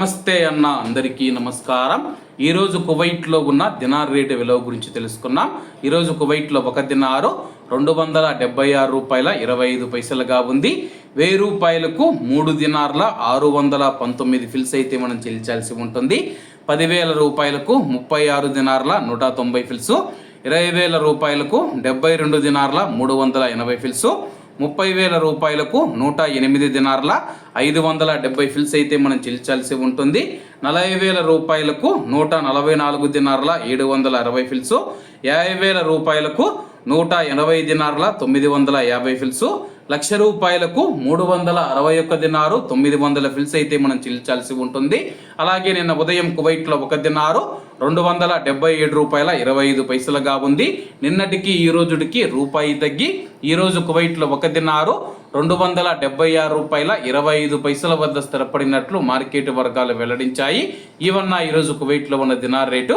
నమస్తే అన్న అందరికీ నమస్కారం. ఈరోజు కువైట్లో ఉన్న దినార్ రేటు విలువ గురించి తెలుసుకున్నాం. ఈరోజు కువైట్లో ఒక దినారు రెండు వందల డెబ్బై ఆరు రూపాయల ఇరవై ఐదు పైసలుగా ఉంది. వెయ్యి రూపాయలకు మూడు దినార్ల ఆరు వందల పంతొమ్మిది ఫిల్స్ అయితే మనం చెల్లించాల్సి ఉంటుంది. పదివేల రూపాయలకు ముప్పై ఆరు దినార్ల నూట తొంభై ఫిల్స్. ఇరవై వేల రూపాయలకు డెబ్బై రెండు దినార్ల మూడు వందల ఎనభై ఫిల్సు. ముప్పై వేల రూపాయలకు నూట ఎనిమిది దినార్ల ఐదు వందల డెబ్బై ఫిల్స్ అయితే మనం చెల్లించాల్సి ఉంటుంది. నలభై వేల రూపాయలకు నూట నలభై నాలుగు దినార్ల ఏడు వందల అరవై ఫిల్స్. యాభై వేల రూపాయలకు నూట ఎనభై దినార్ల తొమ్మిది వందల యాభై ఫిల్స్. లక్ష రూపాయలకు మూడు వందల అరవై ఒక్క దినారు తొమ్మిది వందల ఫిల్స్ అయితే మనం చెల్లించాల్సి ఉంటుంది. అలాగే నిన్న ఉదయం కువైట్లో ఒక దినారు రెండు వందల డెబ్బై ఏడు రూపాయల ఇరవై ఐదు పైసలుగా ఉంది. నిన్నటికి ఈ రోజుడికి రూపాయి తగ్గి ఈరోజు కువైట్లో ఒక దినారు రెండు వందల డెబ్బై ఆరు రూపాయల ఇరవై ఐదు పైసల వద్ద స్థిరపడినట్లు మార్కెట్ వర్గాలు వెల్లడించాయి. ఈవన్న ఈరోజు కువైట్లో ఉన్న దినార్ రేటు